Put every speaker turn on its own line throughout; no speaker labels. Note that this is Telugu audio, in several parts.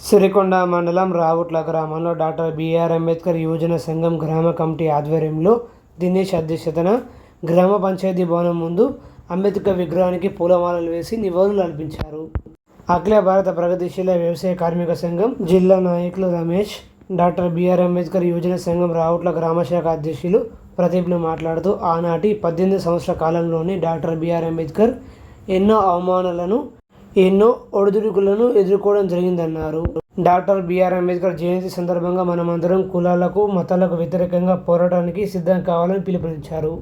సిరికొండ మండలం రావుట్ల గ్రామంలో డాక్టర్ బిఆర్ అంబేద్కర్ యువజన సంఘం గ్రామ కమిటీ ఆధ్వర్యంలో దినేష్ అధ్యక్షతన గ్రామ పంచాయతీ భవనం ముందు అంబేద్కర్ విగ్రహానికి పూలమాలలు వేసి నివాళులు అర్పించారు. అఖిల భారత ప్రగతిశీల వ్యవసాయ కార్మిక సంఘం జిల్లా నాయకులు రమేష్ డాక్టర్ బిఆర్ అంబేద్కర్ యువజన సంఘం రావుట్ల గ్రామ శాఖ అధ్యక్షులు ప్రదీప్లు మాట్లాడుతూ ఆనాటి పద్దెనిమిది సంవత్సరాల కాలంలోని డాక్టర్ బిఆర్ అంబేద్కర్ ఎన్నో అవమానాలను ఎన్నో ఒడిదుడుకులను ఎదుర్కోవడం జరిగిందన్నారు. డాక్టర్ బిఆర్ అంబేద్కర్ జయంతి సందర్భంగా మనమందరం కులాలకు మతాలకు వ్యతిరేకంగా పోరాటానికి సిద్ధం కావాలని పిలుపునిచ్చారు.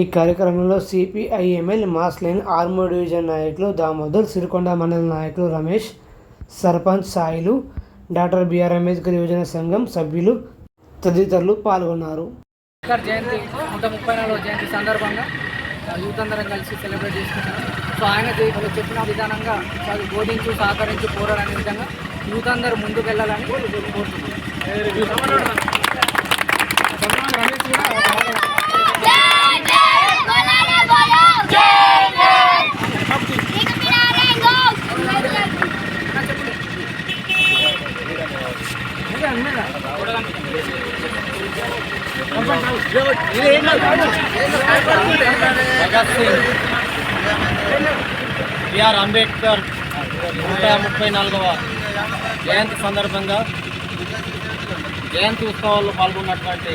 ఈ కార్యక్రమంలో సిపిఐఎంఎల్ మాస్ లైన్ ఆర్మో డివిజన్ నాయకులు దామోదర్ సిరికొండ మండల నాయకులు రమేష్ సర్పంచ్ సాయిలు డాక్టర్ బిఆర్ అంబేద్కర్ యువజన సంఘం సభ్యులు తదితరులు పాల్గొన్నారు.
అంబేద్కర్ జయంతి నూట ముప్పై నాలుగో జయంతి సందర్భంగా యూత్ అందరం కలిసి సెలబ్రేట్ చేసుకుంటున్నాం సో ఆయన దీంట్లో చెప్పిన విధానంగా వాళ్ళు బోధించు సహకరించి పోరాడనే విధంగా యూత్ అందరూ ముందుకు వెళ్ళాలని కోరుతున్నాం
భగత్ సింగ్ బిఆర్ అంబేద్కర్ నూట ముప్పై నాలుగవ జయంతి సందర్భంగా జయంతి ఉత్సవాల్లో పాల్గొన్నటువంటి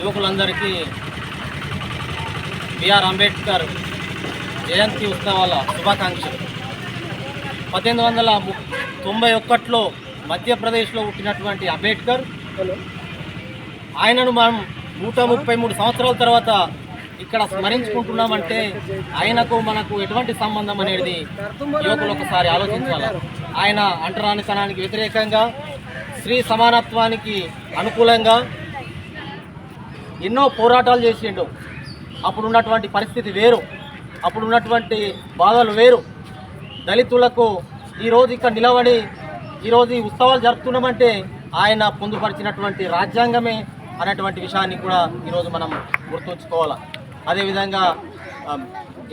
యువకులందరికీ బిఆర్ అంబేద్కర్ జయంతి ఉత్సవాల శుభాకాంక్షలు. పద్దెనిమిది వందల తొంభై ఒకటిలో మధ్యప్రదేశ్లో పుట్టినటువంటి అంబేద్కర్ ఆయనను మనం నూట ముప్పై మూడు సంవత్సరాల తర్వాత ఇక్కడ స్మరించుకుంటున్నామంటే ఆయనకు మనకు ఎటువంటి సంబంధం అనేది యువకులు ఒకసారి ఆలోచించాలి? ఆయన అంటరానితనానికి వ్యతిరేకంగా స్త్రీ సమానత్వానికి అనుకూలంగా ఎన్నో పోరాటాలు చేసిండు. అప్పుడున్నటువంటి పరిస్థితి వేరు. అప్పుడున్నటువంటి బాధలు వేరు. దళితులకు ఈరోజు ఇక్కడ నిలబడి ఈరోజు ఈ ఉత్సవాలు జరుపుతున్నామంటే ఆయన పొందుపరిచినటువంటి రాజ్యాంగమే అనేటువంటి విషయాన్ని కూడా ఈరోజు మనం గుర్తుంచుకోవాలి. అదేవిధంగా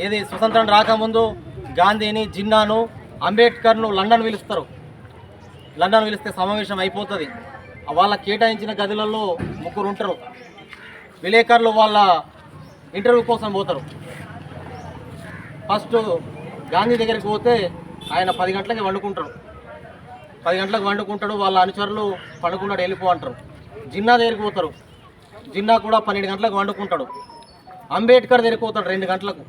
ఏది స్వతంత్రం రాకముందు గాంధీని జిన్నాను అంబేద్కర్ను లండన్ పిలుస్తారు. లండన్ పిలిస్తే సమావేశం అయిపోతుంది. వాళ్ళ కేటాయించిన గదులలో ముగ్గురు ఉంటారు. విలేకరులు వాళ్ళ ఇంటర్వ్యూ కోసం పోతారు. ఫస్ట్ గాంధీ దగ్గరికి పోతే ఆయన పది గంటలకి వండుకుంటాడు. పది గంటలకు వండుకుంటాడు వాళ్ళ అనుచరులు పండుకున్నాడు వెళ్ళిపో అంటారు. జిన్నా దగ్గరికి పోతారు. జిన్నా కూడా పన్నెండు గంటలకు వండుకుంటాడు. అంబేద్కర్ దగ్గరికి పోతాడు రెండు గంటలకు.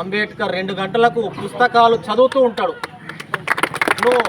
అంబేద్కర్ రెండు గంటలకు పుస్తకాలు చదువుతూ ఉంటాడు. నువ్వు